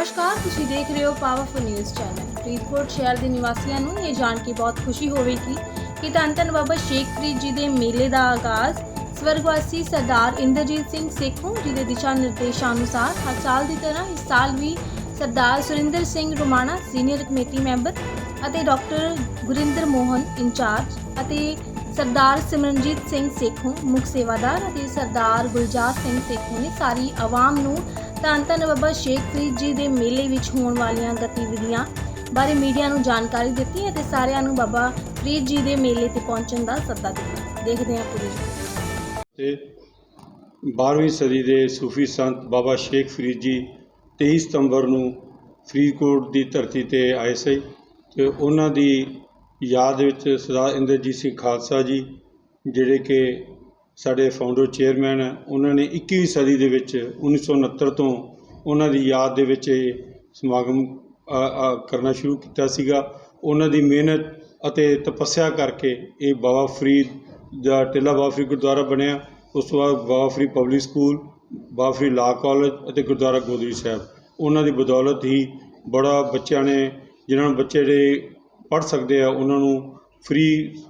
ਨਮਸਕਾਰ, ਤੁਸੀਂ ਦੇਖ ਰਹੇ ਹੋ ਪਾਵਰਫੁਲ ਨਿਊਜ਼ ਚੈਨਲ ਫਰੀਦਕੋਟ ਸ਼ਹਿਰ ਦੇ ਨਿਵਾਸੀਆਂ ਨੂੰ ਇਹ ਜਾਣ ਕੇ ਬਹੁਤ ਖੁਸ਼ੀ ਹੋਵੇਗੀ ਕਿ ਧੰਨ ਬਾਬਾ ਸ਼ੇਖ ਫਰੀਦ ਜੀ ਦੇ ਮੇਲੇ ਦਾ ਆਗਾਜ਼ ਸਵਰਗਵਾਸੀ ਸਰਦਾਰ ਇੰਦਰਜੀਤ ਸਿੰਘ ਸੇਖੋਂ ਜੀ ਦੇ ਦਿਸ਼ਾ ਨਿਰਦੇਸ਼ਾਂ ਅਨੁਸਾਰ ਹਰ ਸਾਲ ਦੀ ਤਰ੍ਹਾਂ ਇਸ ਸਾਲ ਵੀ Sardar Surinder Singh Romana senior committee member ਅਤੇ ਡਾਕਟਰ ਗੁਰਿੰਦਰ ਮੋਹਨ ਇੰਚਾਰਜ ਅਤੇ ਸਰਦਾਰ ਸਿਮਰਨਜੀਤ ਸਿੰਘ ਸੇਖੋਂ ਮੁੱਖ ਸੇਵਾਦਾਰ ਅਤੇ ਸਰਦਾਰ ਗੁਲਜਾਰ ਸਿੰਘ ਸੇਖੋਂ ਨੇ ਸਾਰੀ ਆਵਾਮ ਨੂੰ ਧੰਨ ਧੰਨ ਬਾਬਾ ਸ਼ੇਖ ਫਰੀਦ ਜੀ ਦੇ ਮੇਲੇ ਵਿੱਚ ਹੋਣ ਵਾਲੀਆਂ ਗਤੀਵਿਧੀਆਂ ਬਾਰੇ ਮੀਡੀਆ ਨੂੰ ਜਾਣਕਾਰੀ ਦਿੱਤੀ ਅਤੇ ਸਾਰਿਆਂ ਨੂੰ ਬਾਬਾ ਫਰੀਦ ਜੀ ਦੇ ਮੇਲੇ ਤੇ ਪਹੁੰਚਣ ਦਾ ਸੱਦਾ ਦਿੱਤਾ। ਦੇਖਦੇ ਹਾਂ ਪੂਰੀ ਤੇ 12ਵੀਂ ਸਦੀ ਦੇ ਸੂਫੀ ਸੰਤ ਬਾਬਾ ਸ਼ੇਖ ਫਰੀਦ ਜੀ 23 ਸਤੰਬਰ ਨੂੰ ਫਰੀਦਕੋਟ ਦੀ ਧਰਤੀ ਤੇ ਆਏ ਸੀ ਤੇ ਉਹਨਾਂ ਦੀ ਯਾਦ ਵਿੱਚ ਸਰਦਾਰ ਇੰਦਰਜੀਤ ਸਿੰਘ ਖਾਲਸਾ ਜੀ, ਜਿਹੜੇ ਕਿ ਸਾਡੇ ਫਾਊਂਡਰ ਚੇਅਰਮੈਨ ਹੈ ਉਹਨਾਂ ਨੇ 21ਵੀਂ ਸਦੀ ਦੇ ਵਿੱਚ 1969 ਤੋਂ ਉਹਨਾਂ ਦੀ ਯਾਦ ਦੇ ਵਿੱਚ ਇਹ ਸਮਾਗਮ ਕਰਨਾ ਸ਼ੁਰੂ ਕੀਤਾ ਸੀਗਾ। ਉਹਨਾਂ ਦੀ ਮਿਹਨਤ ਅਤੇ ਤਪੱਸਿਆ ਕਰਕੇ ਇਹ ਬਾਬਾ ਫਰੀਦ ਦਾ ਟਿੱਲਾ ਬਾਬਾ ਫਰੀਦ ਗੁਰਦੁਆਰਾ ਬਣਿਆ। ਉਸ ਤੋਂ ਬਾਅਦ Baba Farid public school Baba Farid law college ਅਤੇ ਗੁਰਦੁਆਰਾ ਗੋਦਰੀ ਸਾਹਿਬ। ਉਹਨਾਂ ਦੀ ਬਦੌਲਤ ਹੀ ਬੜਾ ਬੱਚਿਆਂ ਨੇ, ਜਿਨ੍ਹਾਂ ਨੂੰ ਬੱਚੇ ਜਿਹੜੇ ਪੜ੍ਹ ਸਕਦੇ ਆ, ਉਹਨਾਂ ਨੂੰ ਫ੍ਰੀ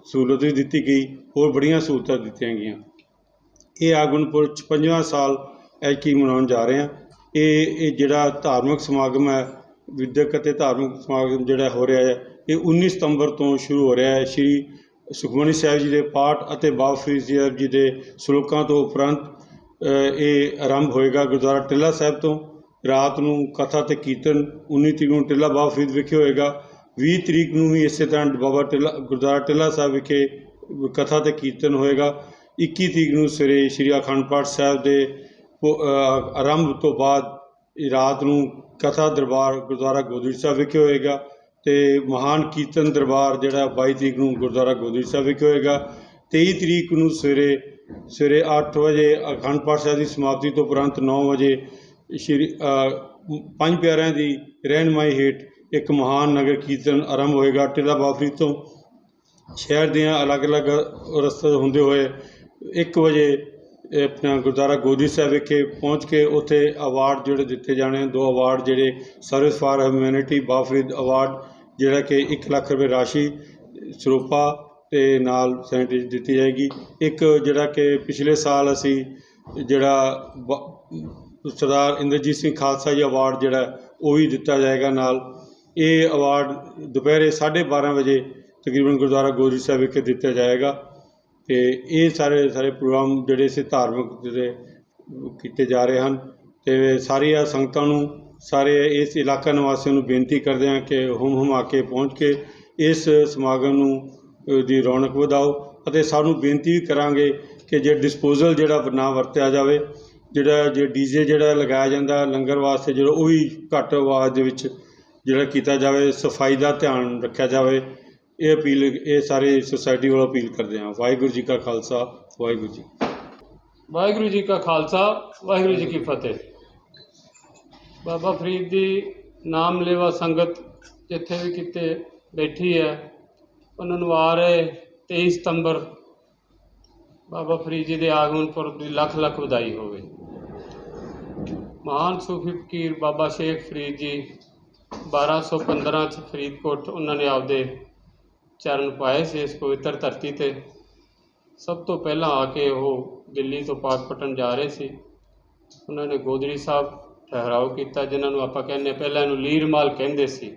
ਸਹੂਲਤ ਵੀ ਦਿੱਤੀ ਗਈ, ਹੋਰ ਬੜੀਆਂ ਸਹੂਲਤਾਂ ਦਿੱਤੀਆਂ ਗਈਆਂ। ਇਹ ਆਗਮਨਪੁਰ 55ਵਾਂ ਸਾਲ ਐਤਕੀ ਮਨਾਉਣ ਜਾ ਰਹੇ ਹਾਂ। ਇਹ ਇਹ ਜਿਹੜਾ ਧਾਰਮਿਕ ਸਮਾਗਮ ਹੈ, ਵਿਦਿਅਕ ਅਤੇ ਧਾਰਮਿਕ ਸਮਾਗਮ ਜਿਹੜਾ ਹੋ ਰਿਹਾ ਹੈ, ਇਹ 19 ਸਤੰਬਰ ਤੋਂ ਸ਼ੁਰੂ ਹੋ ਰਿਹਾ ਹੈ। ਸ਼੍ਰੀ ਸੁਖਮਨੀ ਸਾਹਿਬ ਜੀ ਦੇ ਪਾਠ ਅਤੇ ਬਾਬਾ ਫਰੀਦ ਸਾਹਿਬ ਜੀ ਦੇ ਸ਼ਲੋਕਾਂ ਤੋਂ ਉਪਰੰਤ ਇਹ ਆਰੰਭ ਹੋਏਗਾ ਗੁਰਦੁਆਰਾ ਟਿੱਲਾ ਸਾਹਿਬ ਤੋਂ। ਰਾਤ ਨੂੰ ਕਥਾ ਤੇ ਕੀਰਤਨ 19 ਤਰੀਕ ਨੂੰ ਟਿੱਲਾ ਬਾਬਾ ਫਰੀਦ ਵਿਖੇ ਹੋਏਗਾ। 20 ਤਰੀਕ ਨੂੰ ਵੀ ਇਸੇ ਤਰ੍ਹਾਂ ਬਾਬਾ ਟਿੱਲਾ, ਗੁਰਦੁਆਰਾ ਟਿੱਲਾ ਸਾਹਿਬ ਵਿਖੇ ਕਥਾ ਤੇ ਕੀਰਤਨ ਹੋਏਗਾ। 21 ਤਰੀਕ ਨੂੰ ਸਵੇਰੇ ਸ਼੍ਰੀ ਅਖੰਡ ਪਾਠ ਸਾਹਿਬ ਦੇ ਪੁ- ਆਰੰਭ ਤੋਂ ਬਾਅਦ ਰਾਤ ਨੂੰ ਕਥਾ ਦਰਬਾਰ ਗੁਰਦੁਆਰਾ ਗੋਦੜੀ ਸਾਹਿਬ ਵਿਖੇ ਹੋਏਗਾ ਤੇ ਮਹਾਨ ਕੀਰਤਨ ਦਰਬਾਰ ਜਿਹੜਾ 22 ਤਰੀਕ ਨੂੰ ਗੁਰਦੁਆਰਾ ਗੋਦੜੀ ਸਾਹਿਬ ਵਿਖੇ ਹੋਏਗਾ। 23 ਤਰੀਕ ਨੂੰ ਸਵੇਰੇ ਸਵੇਰੇ 8 ਵਜੇ ਅਖੰਡ ਪਾਠ ਸਾਹਿਬ ਦੀ ਸਮਾਪਤੀ ਤੋਂ ਉਪਰੰਤ 9 ਵਜੇ ਸ਼੍ਰੀ ਪੰਜ ਪਿਆਰਿਆਂ ਦੀ ਰਹਿਨਮਾਈ ਹੇਠ ਇੱਕ ਮਹਾਨ ਨਗਰ ਕੀਰਤਨ ਆਰੰਭ ਹੋਏਗਾ। ਟਿੱਲਾ ਬਾਫਰੀ ਤੋਂ ਸ਼ਹਿਰ ਦੀਆਂ ਅਲੱਗ-ਅਲੱਗ ਰਸਤੇ ਹੁੰਦੇ ਹੋਏ ਇੱਕ ਵਜੇ ਇਹ ਆਪਣਾ ਗੁਰਦੁਆਰਾ ਗੋਦੀ ਸਾਹਿਬ ਵਿਖੇ ਪਹੁੰਚ ਕੇ ਉੱਥੇ ਅਵਾਰਡ ਜਿਹੜੇ ਦਿੱਤੇ ਜਾਣੇ ਦੋ ਅਵਾਰਡ ਜਿਹੜੇ service for humanity Bafarid award ਜਿਹੜਾ ਕਿ 1 ਲੱਖ ਰੁਪਏ ਰਾਸ਼ੀ ਸਰੂਪਾ ਤੇ ਨਾਲ ਸੈਨੇਟਰੀ ਦਿੱਤੀ ਜਾਏਗੀ। ਇੱਕ ਜਿਹੜਾ ਕਿ ਪਿਛਲੇ ਸਾਲ ਅਸੀਂ ਜਿਹੜਾ ਬ- ਸਰਦਾਰ ਇੰਦਰਜੀਤ ਸਿੰਘ ਖਾਲਸਾ ਜੀ ਅਵਾਰਡ ਜਿਹੜਾ, ਉਹ ਵੀ ਦਿੱਤਾ ਜਾਏਗਾ ਨਾਲ। ਇਹ ਅਵਾਰਡ ਦੁਪਹਿਰੇ 12:30 ਵਜੇ ਤਕਰੀਬਨ ਗੁਰਦੁਆਰਾ ਗੋਦੜੀ ਸਾਹਿਬ ਵਿਖੇ ਦਿੱਤਾ ਜਾਏਗਾ। ਤੇ ਇਹ ਸਾਰੇ ਸਾਰੇ ਪ੍ਰੋਗਰਾਮ ਜਿਹੜੇ ਸੀ ਧਾਰਮਿਕ ਜਿਹੜੇ ਕੀਤੇ ਜਾ ਰਹੇ ਹਨ ਤੇ ਸਾਰੀਆਂ ਸੰਗਤਾਂ ਨੂੰ, ਸਾਰੇ ਇਸ ਇਲਾਕਾ ਨਿਵਾਸੀਆਂ ਨੂੰ ਬੇਨਤੀ ਕਰਦੇ ਹਾਂ ਕਿ ਹੁਮ ਹੁਮ ਆ ਕੇ ਪਹੁੰਚ ਕੇ ਇਸ ਸਮਾਗਮ ਨੂੰ ਦੀ ਰੌਣਕ ਵਧਾਓ ਅਤੇ ਸਾਨੂੰ ਬੇਨਤੀ ਵੀ ਕਰਾਂਗੇ ਕਿ ਜੇ ਡਿਸਪੋਜ਼ਲ ਜਿਹੜਾ ਨਾ ਵਰਤਿਆ ਜਾਵੇ, ਜਿਹੜਾ ਜੇ ਡੀਜੇ ਜਿਹੜਾ ਲਗਾਇਆ ਜਾਂਦਾ ਲੰਗਰ ਵਾਸਤੇ ਜਿਹੜਾ ਉਹ ਵੀ ਘੱਟ ਆਵਾਜ਼ ਦੇ ਵਿੱਚ ਜਿਹੜਾ ਕੀਤਾ ਜਾਵੇ, ਸਫ਼ਾਈ ਦਾ ਧਿਆਨ ਰੱਖਿਆ ਜਾਵੇ ਇਹ ਅਪੀਲ ਇਹ ਸਾਰੇ ਸੁਸਾਇਟੀ ਵੱਲੋਂ ਅਪੀਲ ਕਰਦੇ ਹਾਂ। ਵਾਹਿਗੁਰੂ ਜੀ ਕਾ ਖਾਲਸਾ, ਵਾਹਿਗੁਰੂ ਜੀ ਵਾਹਿਗੁਰੂ ਜੀ ਕਾ ਖਾਲਸਾ, ਵਾਹਿਗੁਰੂ ਜੀ ਕੀ ਫਤਿਹ। ਬਾਬਾ ਫਰੀਦ ਦੀ ਨਾਮ ਲੈਵਾ ਸੰਗਤ ਜਿੱਥੇ ਵੀ ਕਿਤੇ ਬੈਠੀ ਹੈ, ਉਹਨਾਂ ਨੂੰ ਆ ਰਹੇ 23 ਸਤੰਬਰ। ਬਾਬਾ ਫਰੀਦ ਜੀ ਦੇ ਆਗਮਨ ਪੁਰਬ ਦੀ ਲੱਖ ਲੱਖ ਵਧਾਈ ਹੋਵੇ। ਮਹਾਨ ਸੂਫੀ ਫਕੀਰ ਬਾਬਾ ਸ਼ੇਖ ਫਰੀਦ ਜੀ 1215 ਚ ਫਰੀਦਕੋਟ, ਉਹਨਾਂ ਨੇ ਆਪਦੇ ਚਰਨ ਪਾਏ ਸੀ ਇਸ ਪਵਿੱਤਰ ਧਰਤੀ ਤੇ। ਸਭ ਤੋਂ ਪਹਿਲਾਂ ਆ ਕੇ ਉਹ ਦਿੱਲੀ ਤੋਂ ਪਾਕਪਟਨ ਜਾ ਰਹੇ ਸੀ। ਉਹਨਾਂ ਨੇ ਗੋਦੜੀ ਸਾਹਿਬ ਠਹਿਰਾਓ ਕੀਤਾ ਜਿਨ੍ਹਾਂ ਨੂੰ ਆਪਾਂ ਕਹਿੰਦੇ ਹਾਂ, ਪਹਿਲਾਂ ਇਹਨੂੰ ਲੀਰਮਾਲ ਕਹਿੰਦੇ ਸੀ।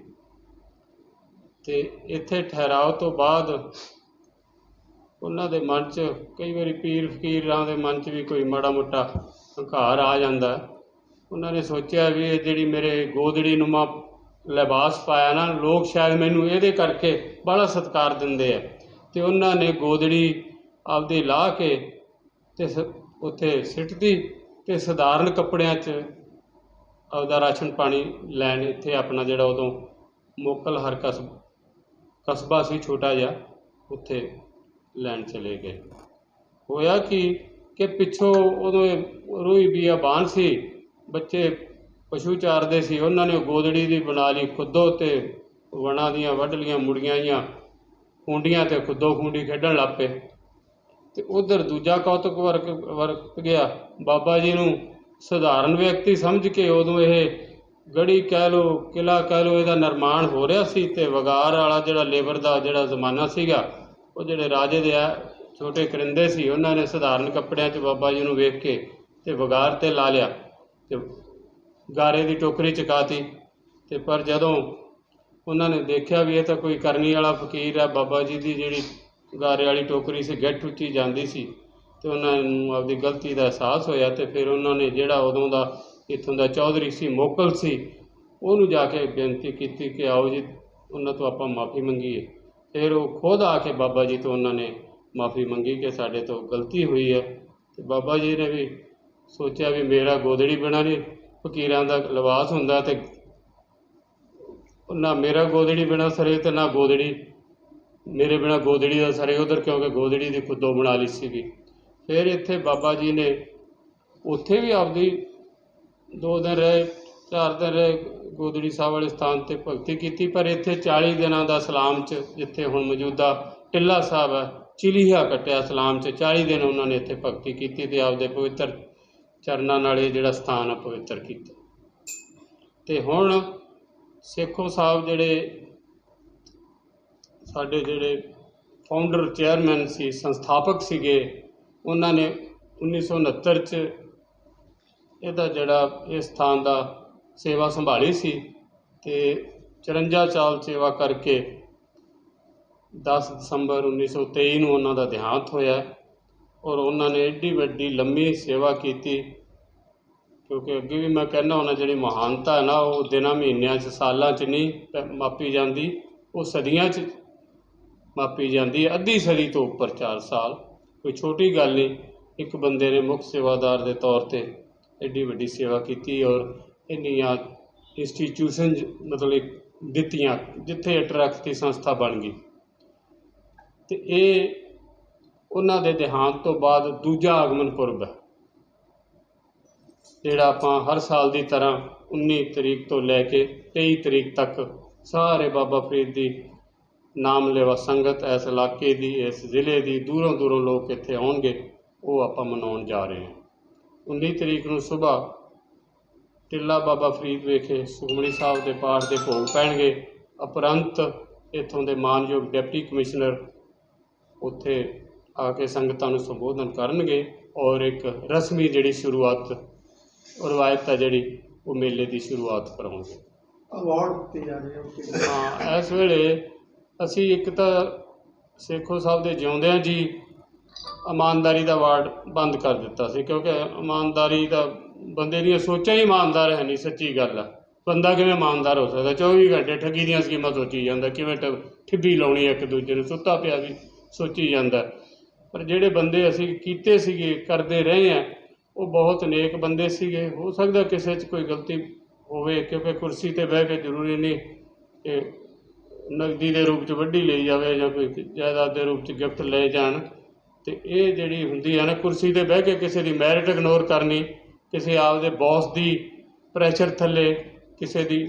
ਤੇ ਇੱਥੇ ਠਹਿਰਾਓ ਤੋਂ ਬਾਅਦ ਉਹਨਾਂ ਦੇ ਮਨ 'ਚ ਕਈ ਵਾਰੀ ਪੀਰ ਫਕੀਰਾਂ ਦੇ ਮਨ 'ਚ ਵੀ ਕੋਈ ਮਾੜਾ ਮੋਟਾ ਹੰਕਾਰ ਆ ਜਾਂਦਾ। ਉਹਨਾਂ ਨੇ ਸੋਚਿਆ ਵੀ ਇਹ ਜਿਹੜੀ ਮੇਰੇ ਗੋਦੜੀ ਨੁਮਾ ਲਿਬਾਸ ਪਾਇਆ ਨਾ, ਲੋਕ ਸ਼ਾਇਦ ਮੈਨੂੰ ਇਹਦੇ ਕਰਕੇ ਬੜਾ ਸਤਿਕਾਰ ਦਿੰਦੇ ਆ। ਤੇ ਉਹਨਾਂ ਨੇ ਗੋਦੜੀ ਆਪਦੀ ਲਾਹ ਕੇ ਤੇ ਸ- ਉੱਥੇ ਸਿੱਟਦੀ ਤੇ ਸਧਾਰਨ ਕੱਪੜਿਆਂ 'ਚ ਆਪਦਾ ਰਾਸ਼ਨ ਪਾਣੀ ਲੈਣ ਇੱਥੇ ਆਪਣਾ ਜਿਹੜਾ ਉਦੋਂ ਮੋਕਲ ਹਰ ਕਸਬ ਕਸਬਾ ਸੀ ਛੋਟਾ ਜਿਹਾ, ਉੱਥੇ ਲੈਣ ਚਲੇ ਗਏ। ਹੋਇਆ ਕਿ ਕਿ ਪਿੱਛੋਂ ਉਦੋਂ ਇਹ ਰੂਈ ਬੀਆ ਬਾਣ ਸੀ, ਬੱਚੇ ਪਸ਼ੂ ਚਾਰਦੇ ਸੀ, ਉਹਨਾਂ ਨੇ ਗੋਦੜੀ ਦੀ ਬਣਾ ਲਈ, ਖੁੱਦੋ ਤੇ ਵਣਾ ਦੀਆਂ ਵੱਢ ਲੀਆਂ ਮੁੜੀਆਂ ਜਾਂ ਖੂੰਡੀਆਂ ਤੇ ਖੁੱਦੋ ਖੂੰਡੀ ਖੇਡਣ ਲੱਗ ਪਏ। ਤੇ ਉਧਰ ਦੂਜਾ ਕੌਤਕ ਵਰਕ ਵਰਤ ਗਿਆ। ਬਾਬਾ ਜੀ ਨੂੰ ਸਧਾਰਨ ਵਿਅਕਤੀ ਸਮਝ ਕੇ ਉਦੋਂ ਇਹ ਗੜੀ ਕਹਿ ਲਓ ਕਿਲਾ ਕਹਿ ਲਓ, ਇਹਦਾ ਨਿਰਮਾਣ ਹੋ ਰਿਹਾ ਸੀ ਤੇ ਵਗਾਰ ਵਾਲਾ ਜਿਹੜਾ ਲੇਬਰ ਦਾ ਜਿਹੜਾ ਜ਼ਮਾਨਾ ਸੀਗਾ, ਉਹ ਜਿਹੜੇ ਰਾਜੇ ਦੇ ਆ, ਛੋਟੇ ਕਰਿੰਦੇ ਸੀ, ਉਹਨਾਂ ਨੇ ਸਧਾਰਨ ਕੱਪੜਿਆਂ 'ਚ ਬਾਬਾ ਜੀ ਨੂੰ ਵੇਖ ਕੇ ਤੇ ਵਗਾਰ ਤੇ ਲਾ ਲਿਆ। ਤੇ ਗਾਰੇ ਦੀ ਟੋਕਰੀ ਚਕਾਤੀ ਤੇ ਪਰ ਜਦੋਂ ਉਹਨਾਂ ਨੇ ਦੇਖਿਆ ਵੀ ਇਹ ਤਾਂ ਕੋਈ ਕਰਨੀ ਵਾਲਾ ਫਕੀਰ ਆ ਬਾਬਾ ਜੀ ਦੀ ਜਿਹੜੀ ਗਾਰੇ ਵਾਲੀ ਟੋਕਰੀ ਸੀ, ਗਿੱਠ ਉੱਚੀ ਜਾਂਦੀ ਸੀ ਤੇ ਉਹਨਾਂ ਨੂੰ ਆਪਦੀ ਗਲਤੀ ਦਾ ਅਹਿਸਾਸ ਹੋਇਆ ਤੇ ਫਿਰ ਉਹਨਾਂ ਨੇ ਜਿਹੜਾ ਉਦੋਂ ਦਾ ਇੱਥੋਂ ਦਾ ਚੌਧਰੀ ਸੀ, ਮੋਕਲ ਸੀ, ਉਹਨੂੰ ਜਾ ਕੇ ਬੇਨਤੀ ਕੀਤੀ ਕਿ ਆਓ ਜੀ, ਉਹਨਾਂ ਤੋਂ ਆਪਾਂ ਮਾਫੀ ਮੰਗੀਏ। ਫਿਰ ਉਹ ਖੁਦ ਆ ਕੇ ਬਾਬਾ ਜੀ ਤੋਂ ਉਹਨਾਂ ਨੇ ਮਾਫੀ ਮੰਗੀ ਕਿ ਸਾਡੇ ਤੋਂ ਗਲਤੀ ਹੋਈ ਹੈ ਤੇ ਬਾਬਾ ਜੀ ਨੇ ਵੀ ਸੋਚਿਆ ਵੀ ਮੇਰਾ ਗੋਦੜੀ ਬਣਾ ਨਹੀਂ ਫਕੀਰਾਂ ਦਾ ਲਿਬਾਸ ਹੁੰਦਾ ਤੇ ਨਾ ਮੇਰਾ ਗੋਦੜੀ ਬਿਨਾ ਸਰੇ ਤੇ ਨਾ ਗੋਦੜੀ, ਮੇਰੇ ਬਿਨਾ ਗੋਦੜੀ ਦਾ ਸਰੇ ਉਧਰ, ਕਿਉਂਕਿ ਗੋਦੜੀ ਦੀ ਖੁੱਦੋ ਬਣਾ ਲਈ ਸੀਗੀ। ਫਿਰ ਇੱਥੇ ਬਾਬਾ ਜੀ ਨੇ ਉੱਥੇ ਵੀ ਆਪਦੀ ਦੋ ਦਿਨ ਰਹੇ, ਚਾਰ ਦਿਨ ਰਹੇ, ਗੋਦੜੀ ਸਾਹਿਬ ਵਾਲੇ ਸਥਾਨ ਤੇ ਭਗਤੀ ਕੀਤੀ, ਪਰ ਇੱਥੇ 40 ਦਿਨਾਂ ਦਾ ਸਲਾਮ ਚ ਜਿੱਥੇ ਹੁਣ ਮੌਜੂਦਾ ਟਿੱਲਾ ਸਾਹਿਬ ਹੈ, ਚਿਲੀਹਾ ਕੱਟਿਆ ਸਲਾਮ ਚ 40 ਦਿਨ ਉਹਨਾਂ ਨੇ ਇੱਥੇ ਭਗਤੀ ਕੀਤੀ ਤੇ ਆਪਦੇ ਪਵਿੱਤਰ ਚਰਨਾਂ ਨਾਲ ਇਹ ਜਿਹੜਾ ਸਥਾਨ ਆ ਪਵਿੱਤਰ ਕੀਤਾ। ਤੇ ਹੁਣ ਸੇਖੋ ਸਾਹਿਬ ਜਿਹੜੇ ਸਾਡੇ ਜਿਹੜੇ ਫਾਊਂਡਰ ਚੇਅਰਮੈਨ ਸੀ, ਸੰਸਥਾਪਕ ਸੀਗੇ, ਉਹਨਾਂ ਨੇ 1969 ਚ ਇਹਦਾ ਜਿਹੜਾ ਇਸ ਸਥਾਨ ਦਾ ਸੇਵਾ ਸੰਭਾਲੀ ਸੀ ਤੇ 54 ਸਾਲ ਸੇਵਾ ਕਰਕੇ 10 ਦਸੰਬਰ 1923 ਨੂੰ ਉਹਨਾਂ ਦਾ ਦੇਹਾਂਤ ਹੋਇਆ। ਔਰ ਉਹਨਾਂ ਨੇ ਏਡੀ ਵੱਡੀ, ਲੰਮੀ ਸੇਵਾ ਕੀਤੀ। ਕਿਉਂਕਿ ਅੱਗੇ ਵੀ ਮੈਂ ਕਹਿੰਦਾ ਹੁੰਦਾ, ਜਿਹੜੀ ਮਹਾਨਤਾ ਹੈ ਨਾ, ਉਹ ਦਿਨਾਂ, ਮਹੀਨਿਆਂ 'ਚ, ਸਾਲਾਂ 'ਚ ਨਹੀਂ ਪ- ਮਾਪੀ ਜਾਂਦੀ। ਉਹ ਸਦੀਆਂ 'ਚ ਮਾਪੀ ਜਾਂਦੀ ਹੈ। ਅੱਧੀ ਸਦੀ ਤੋਂ ਉੱਪਰ 4 ਸਾਲ। ਕੋਈ ਛੋਟੀ ਗੱਲ ਨਹੀਂ, ਇੱਕ ਬੰਦੇ ਨੇ ਮੁੱਖ ਸੇਵਾਦਾਰ ਦੇ ਤੌਰ ਤੇ ਐਡੀ ਵੱਡੀ ਸੇਵਾ ਕੀਤੀ ਔਰ ਇੰਨੀਆਂ ਇੰਸਟੀਚਿਊਸ਼ਨ ਮਤਲਬ ਦਿੱਤੀਆਂ, ਜਿੱਥੇ ਟਰੱਕ ਦੀ ਸੰਸਥਾ ਬਣ ਗਈ। ਤੇ ਇਹ ਉਹਨਾਂ ਦੇ ਦੇਹਾਂਤ ਤੋਂ ਬਾਅਦ ਦੂਜਾ ਆਗਮਨ ਪੁਰਬ ਹੈ। ਜਿਹੜਾ ਆਪਾਂ ਹਰ ਸਾਲ ਦੀ ਤਰ੍ਹਾਂ 19 ਤਰੀਕ ਤੋਂ ਲੈ ਕੇ 23 ਤਰੀਕ ਤੱਕ ਸਾਰੇ ਬਾਬਾ ਫਰੀਦ ਦੀ ਨਾਮ ਲੈਵਾ ਸੰਗਤ ਇਸ ਇਲਾਕੇ ਦੀ, ਇਸ ਜ਼ਿਲ੍ਹੇ ਦੀ, ਦੂਰੋਂ ਦੂਰੋਂ ਲੋਕ ਇੱਥੇ ਆਉਣਗੇ, ਉਹ ਆਪਾਂ ਮਨਾਉਣ ਜਾ ਰਹੇ ਹਾਂ। 19 ਤਰੀਕ ਨੂੰ ਸਵੇਰ ਟਿੱਲਾ ਬਾਬਾ ਫਰੀਦ ਵਿਖੇ ਸੁਖਮਣੀ ਸਾਹਿਬ ਦੇ ਪਾਠ ਦੇ ਭੋਗ ਪੈਣਗੇ। ਉਪਰੰਤ ਇੱਥੋਂ ਦੇ ਮਾਨਯੋਗ ਡਿਪਟੀ ਕਮਿਸ਼ਨਰ ਉੱਥੇ ਆ ਕੇ ਸੰਗਤਾਂ ਨੂੰ ਸੰਬੋਧਨ ਕਰਨਗੇ ਔਰ ਇੱਕ ਰਸਮੀ ਜਿਹੜੀ ਸ਼ੁਰੂਆਤ ਰਵਾਇਤ ਹੈ ਜਿਹੜੀ ਉਹ ਮੇਲੇ ਦੀ ਸ਼ੁਰੂਆਤ ਕਰਾਉਣਗੇ ਅਵਾਰਡ ਦਿੱਤੇ ਜਾ ਰਹੇ ਆ ਉੱਤੇ ਹਾਂ ਇਸ ਵੇਲੇ ਅਸੀਂ ਇੱਕ ਤਾਂ ਸੇਖੋ ਸਾਹਿਬ ਦੇ ਜਿਉਂਦਿਆਂ ਜੀ ਇਮਾਨਦਾਰੀ ਦਾ ਵਾਰਡ ਬੰਦ ਕਰ ਦਿੱਤਾ ਸੀ ਕਿਉਂਕਿ ਇਮਾਨਦਾਰੀ ਦਾ ਬੰਦੇ ਦੀਆਂ ਸੋਚਾਂ ਹੀ ਇਮਾਨਦਾਰ ਹੈ ਨਹੀਂ ਸੱਚੀ ਗੱਲ ਆ। ਬੰਦਾ ਕਿਵੇਂ ਇਮਾਨਦਾਰ ਹੋ ਸਕਦਾ? 24 ਘੰਟੇ ਠੱਗੀ ਦੀਆਂ ਸਕੀਮਾਂ ਸੋਚੀ ਜਾਂਦਾ ਕਿਵੇਂ ਠਿੱਬੀ ਲਾਉਣੀ ਇੱਕ ਦੂਜੇ ਨੂੰ ਸੁੱਤਾ ਪਿਆ ਵੀ ਸੋਚੀ ਜਾਂਦਾ। ਪਰ ਜਿਹੜੇ ਬੰਦੇ ਅਸੀਂ ਕੀਤੇ ਸੀਗੇ, ਕਰਦੇ ਰਹੇ ਆ ਉਹ ਬਹੁਤ ਨੇਕ ਬੰਦੇ ਸੀਗੇ। ਹੋ ਸਕਦਾ ਕਿਸੇ 'ਚ ਕੋਈ ਗਲਤੀ ਹੋਵੇ, ਕਿਉਂਕਿ ਕੁਰਸੀ ਤੇ ਬਹਿ ਕੇ ਜ਼ਰੂਰੀ ਨਹੀਂ ਕਿ ਨਗਦੀ ਦੇ ਰੂਪ 'ਚ ਵੱਢੀ ਲਈ ਜਾਵੇ ਜਾਂ ਕੋਈ ਜਾਇਦਾਦ ਦੇ ਰੂਪ 'ਚ ਗਿਫਟ ਲਏ ਜਾਣ। ਤੇ ਇਹ ਜਿਹੜੀ ਹੁੰਦੀ ਹੈ ਨਾ, ਕੁਰਸੀ ਤੇ ਬਹਿ ਕੇ ਕਿਸੇ ਦੀ ਮੈਰਿਟ ਇਗਨੋਰ ਕਰਨੀ, ਕਿਸੇ ਆਪਦੇ ਬੌਸ ਦੀ ਪ੍ਰੈਸ਼ਰ ਥੱਲੇ, ਕਿਸੇ ਦੀ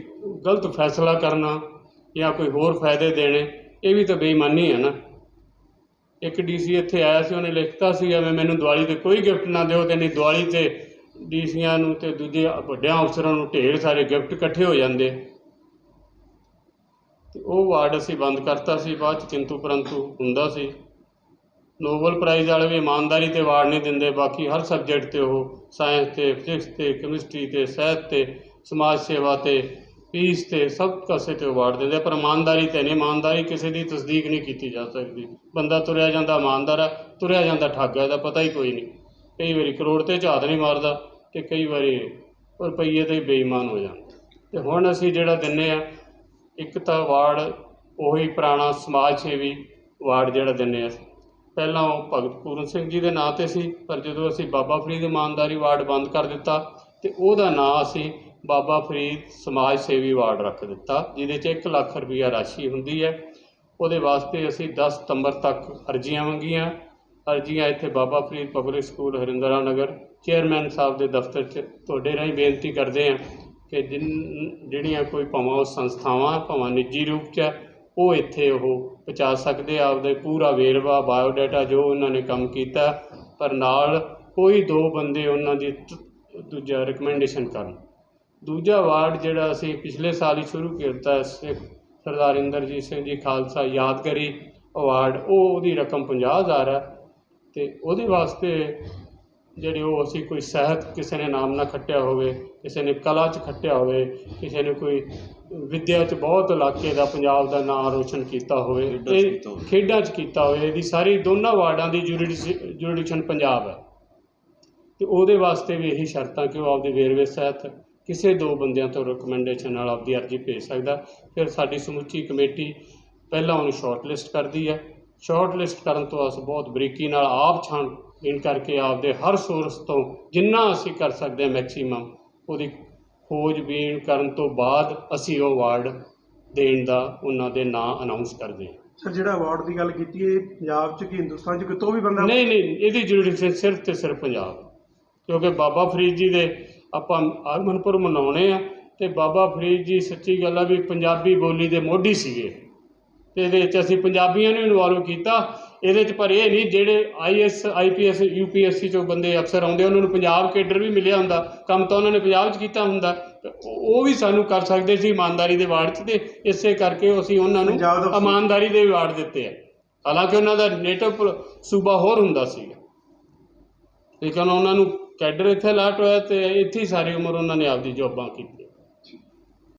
ਗਲਤ ਫੈਸਲਾ ਕਰਨਾ ਜਾਂ ਕੋਈ ਹੋਰ ਫਾਇਦੇ ਦੇਣੇ, ਇਹ ਵੀ ਤਾਂ ਬੇਈਮਾਨੀ ਹੈ ਨਾ। ਇੱਕ ਡੀਸੀ ਇੱਥੇ ਆਇਆ ਸੀ, ਉਹਨੇ ਲਿਖਤਾ ਸੀ ਐਵੇਂ ਮੈਨੂੰ ਦਿਵਾਲੀ ਤੇ ਕੋਈ ਗਿਫਟ ਨਾ ਦਿਓ ਤੇ ਨਹੀਂ, ਦਿਵਾਲੀ ਤੇ ਡੀਸੀਆਂ ਨੂੰ ਤੇ ਦੂਜੇ ਵੱਡਿਆਂ ਅਫਸਰਾਂ ਨੂੰ ਢੇਰ ਸਾਰੇ ਗਿਫਟ ਇਕੱਠੇ ਹੋ ਜਾਂਦੇ। ਤੇ ਉਹ ਵਾਰਡ ਅਸੀਂ ਬੰਦ ਕਰਤਾ ਸੀ, ਬਾਅਦ ਚ ਕਿੰਤੂ ਪਰੰਤੂ ਹੁੰਦਾ ਸੀ। ਨੋਬਲ ਪ੍ਰਾਈਜ਼ ਵਾਲੇ ਵੀ ਇਮਾਨਦਾਰੀ ਤੇ ਵਾਰਡ ਨਹੀਂ ਦਿੰਦੇ, ਬਾਕੀ ਹਰ ਸਬਜੈਕਟ ਤੇ ਉਹ ਸਾਇੰਸ ਤੇ ਫਿਜ਼ਿਕਸ ਤੇ ਕੈਮਿਸਟਰੀ ਤੇ ਸਾਹਿਤ ਤੇ, ਸਮਾਜ ਸੇਵਾ ਤੇ ਪੀਸ ਤੇ ਸਭ ਕਾਸੇ ਤੇ ਅਵਾਰਡ ਦਿੰਦੇ ਪਰ ਇਮਾਨਦਾਰੀ ਤੇ ਨਹੀਂ, ਇਮਾਨਦਾਰੀ ਕਿਸੇ ਦੀ ਤਸਦੀਕ ਨਹੀਂ ਕੀਤੀ ਜਾ ਸਕਦੀ। ਬੰਦਾ ਤੁਰਿਆ ਜਾਂਦਾ ਇਮਾਨਦਾਰ ਹੈ, ਤੁਰਿਆ ਜਾਂਦਾ ਠੱਗ ਹੈ, ਇਹਦਾ ਪਤਾ ਹੀ ਕੋਈ ਨਹੀਂ। ਕਈ ਵਾਰੀ ਕਰੋੜ ਤੇ ਝਾਤ ਨਹੀਂ ਮਾਰਦਾ ਤੇ ਕਈ ਵਾਰੀ ਰੁਪਈਏ ਤੇ ਹੀ ਬੇਈਮਾਨ ਹੋ ਜਾਂਦਾ। ਤੇ ਹੁਣ ਅਸੀਂ ਜਿਹੜਾ ਦਿੰਨੇ ਆ, ਇੱਕ ਤਾਂ ਅਵਾਰਡ ਉਹੀ ਪੁਰਾਣਾ ਸਮਾਜ ਸੇਵੀ ਵਾਰਡ ਜਿਹੜਾ ਦਿੰਨੇ ਆ ਪਹਿਲਾਂ ਉਹ ਭਗਤ ਪੂਰਨ ਸਿੰਘ ਜੀ ਦੇ ਨਾਂ ਤੇ ਸੀ, ਪਰ ਜਦੋਂ ਅਸੀਂ ਬਾਬਾ ਫਰੀਦ ਇਮਾਨਦਾਰੀ ਵਾਰਡ ਬੰਦ ਕਰ ਦਿੱਤਾ, ਤੇ ਉਹਦਾ ਨਾਂ ਅਸੀਂ ਬਾਬਾ ਫਰੀਦ ਸਮਾਜ ਸੇਵੀ ਵਾਰਡ ਰੱਖ ਦਿੱਤਾ, ਜਿਹਦੇ 'ਚ 1 ਲੱਖ ਰੁਪਈਆ ਰਾਸ਼ੀ ਹੁੰਦੀ ਹੈ। ਉਹਦੇ ਵਾਸਤੇ ਅਸੀਂ 10 ਸਤੰਬਰ ਤੱਕ ਅਰਜ਼ੀਆਂ ਮੰਗੀਆਂ। ਅਰਜ਼ੀਆਂ ਇੱਥੇ Baba Farid public school Harindra Nagar, chairman ਸਾਹਿਬ ਦੇ ਦਫ਼ਤਰ 'ਚ ਤੁਹਾਡੇ ਰਾਹੀਂ ਬੇਨਤੀ ਕਰਦੇ ਹਾਂ ਕਿ ਜਿਨ, ਜਿਹੜੀਆਂ ਕੋਈ ਭਾਵਾਂ ਉਹ ਸੰਸਥਾਵਾਂ, ਭਾਵਾਂ ਨਿੱਜੀ ਰੂਪ 'ਚ ਉਹ ਇੱਥੇ ਉਹ ਪਹੁੰਚਾ ਸਕਦੇ ਆ, ਆਪਦੇ ਪੂਰਾ ਵੇਰਵਾ, ਬਾਇਓਡਾਟਾ ਜੋ ਉਹਨਾਂ ਨੇ ਕੰਮ ਕੀਤਾ, ਪਰ ਨਾਲ ਕੋਈ ਦੋ ਬੰਦੇ ਉਹਨਾਂ ਦੀ ਦੂਜਾ ਰਿਕਮੈਂਡੇਸ਼ਨ ਕਰਨ। ਦੂਜਾ ਅਵਾਰਡ ਜਿਹੜਾ ਅਸੀਂ ਪਿਛਲੇ ਸਾਲ ਹੀ ਸ਼ੁਰੂ ਕੀਤਾ ਸਿੱਖ ਸਰਦਾਰ ਇੰਦਰਜੀਤ ਸਿੰਘ ਜੀ ਖਾਲਸਾ ਯਾਦਗਾਰੀ ਅਵਾਰਡ ਉਹ ਉਹਦੀ ਰਕਮ 50000 ਹੈ ਤੇ ਉਹਦੇ ਵਾਸਤੇ ਜਿਹੜੇ ਉਹ ਅਸੀਂ ਕੋਈ ਸਾਹਿਤ ਕਿਸੇ ਨੇ ਨਾਮ ਨਾ ਖੱਟਿਆ ਹੋਵੇ ਕਿਸੇ ਨੇ ਕਲਾ 'ਚ ਖੱਟਿਆ ਹੋਵੇ ਕਿਸੇ ਨੇ ਕੋਈ ਵਿੱਦਿਆ 'ਚ ਬਹੁਤ ਇਲਾਕੇ ਦਾ ਪੰਜਾਬ ਦਾ ਨਾਮ ਰੋਸ਼ਨ ਕੀਤਾ ਹੋਵੇ ਇਹ ਖੇਡਾਂ 'ਚ ਕੀਤਾ ਹੋਵੇ ਇਹਦੀ ਸਾਰੀ ਦੋਨਾਂ ਵਾਰਡਾਂ ਦੀ ਜੁਰਿਡਿਕਸ਼ਨ ਪੰਜਾਬ ਹੈ। ਤੇ ਉਹਦੇ ਵਾਸਤੇ ਵੀ ਇਹੀ ਸ਼ਰਤਾਂ ਕਿ ਉਹ ਆਪਦੇ ਵੇਰਵੇ ਸਹਿਤ ਕਿਸੇ ਦੋ ਬੰਦਿਆਂ ਤੋਂ ਰਿਕਮੈਂਡੇਸ਼ਨ ਨਾਲ ਆਪਦੀ ਅਰਜ਼ੀ ਭੇਜ ਸਕਦਾ। ਫਿਰ ਸਾਡੀ ਸਮੁੱਚੀ ਕਮੇਟੀ ਪਹਿਲਾਂ ਉਹਨੂੰ ਸ਼ਾਰਟ ਲਿਸਟ ਕਰਦੀ ਹੈ ਸ਼ਾਰਟ ਲਿਸਟ ਕਰਨ ਤੋਂ ਅਸੀਂ ਬਹੁਤ ਬਰੀਕੀ ਨਾਲ ਆਪ ਛਾਣਬੀਣ ਕਰਕੇ ਆਪਦੇ ਹਰ ਸੋਰਸ ਤੋਂ ਜਿੰਨਾ ਅਸੀਂ ਕਰ ਸਕਦੇ ਹਾਂ ਮੈਕਸਿਮਮ ਉਹਦੀ ਖੋਜਬੀਨ ਕਰਨ ਤੋਂ ਬਾਅਦ ਅਸੀਂ ਉਹ ਅਵਾਰਡ ਦੇਣ ਦਾ ਉਹਨਾਂ ਦੇ ਨਾਂ ਅਨਾਉਂਸ ਕਰਦੇ ਹਾਂ ਸਰ ਜਿਹੜਾ ਅਵਾਰਡ ਦੀ ਗੱਲ ਕੀਤੀ ਹੈ ਪੰਜਾਬ ਚ ਕਿ ਹਿੰਦੁਸਤਾਨ ਚ ਕਿਤੋਂ ਵੀ ਬੰਦਾ ਨਹੀਂ ਨਹੀਂ ਇਹਦੀ ਜੁਰਿਡਿਕਸ਼ਨ ਸਿਰਫ ਤੇ ਸਿਰਫ ਪੰਜਾਬ। ਕਿਉਂਕਿ ਬਾਬਾ ਫਰੀਦ ਜੀ ਦੇ ਆਪਾਂ ਆਗਮਨਪੁਰ ਮਨਾਉਣੇ ਆ ਤੇ ਬਾਬਾ ਫਰੀਦ ਜੀ ਸੱਚੀ ਗੱਲ ਆ ਵੀ ਪੰਜਾਬੀ ਬੋਲੀ ਦੇ ਮੋਢੀ ਸੀਗੇ। ਤੇ ਇਹਦੇ ਵਿੱਚ ਅਸੀਂ ਪੰਜਾਬੀਆਂ ਨੂੰ ਇਨਵੋਲਵ ਕੀਤਾ। ਇਹਦੇ 'ਚ ਪਰ ਇਹ ਨਹੀਂ ਜਿਹੜੇ ਆਈਐਸ ਆਈਪੀਐਸ ਯੂਪੀਐਸਸੀ ਚੋਂ ਬੰਦੇ ਅਫਸਰ ਆਉਂਦੇ ਉਹਨਾਂ ਨੂੰ ਪੰਜਾਬ ਕੇਡਰ ਵੀ ਮਿਲਿਆ ਹੁੰਦਾ। ਕੰਮ ਤਾਂ ਉਹਨਾਂ ਨੇ ਪੰਜਾਬ 'ਚ ਕੀਤਾ ਹੁੰਦਾ। ਉਹ ਵੀ ਸਾਨੂੰ ਕਰ ਸਕਦੇ ਸੀ ਇਮਾਨਦਾਰੀ ਦੇ ਵਾਰਡ 'ਚ ਤੇ ਇਸੇ ਕਰਕੇ ਅਸੀਂ ਉਹਨਾਂ ਨੂੰ ਇਮਾਨਦਾਰੀ ਦੇ ਵਾਰਡ ਦਿੱਤੇ ਆ। ਹਾਲਾਂਕਿ ਉਹਨਾਂ ਦਾ ਨੇਟਿਵ ਸੂਬਾ ਹੋਰ ਹੁੰਦਾ ਸੀਗਾ। ਲੇਕਿਨ ਉਹਨਾਂ ਨੂੰ ਕੈਡਰ ਇੱਥੇ ਲਾਟ ਹੋਇਆ ਤੇ ਇੱਥੇ ਹੀ ਸਾਰੀ ਉਮਰ ਉਹਨਾਂ ਨੇ ਆਪਦੀ ਜੌਬਾਂ ਕੀਤੀਆਂ।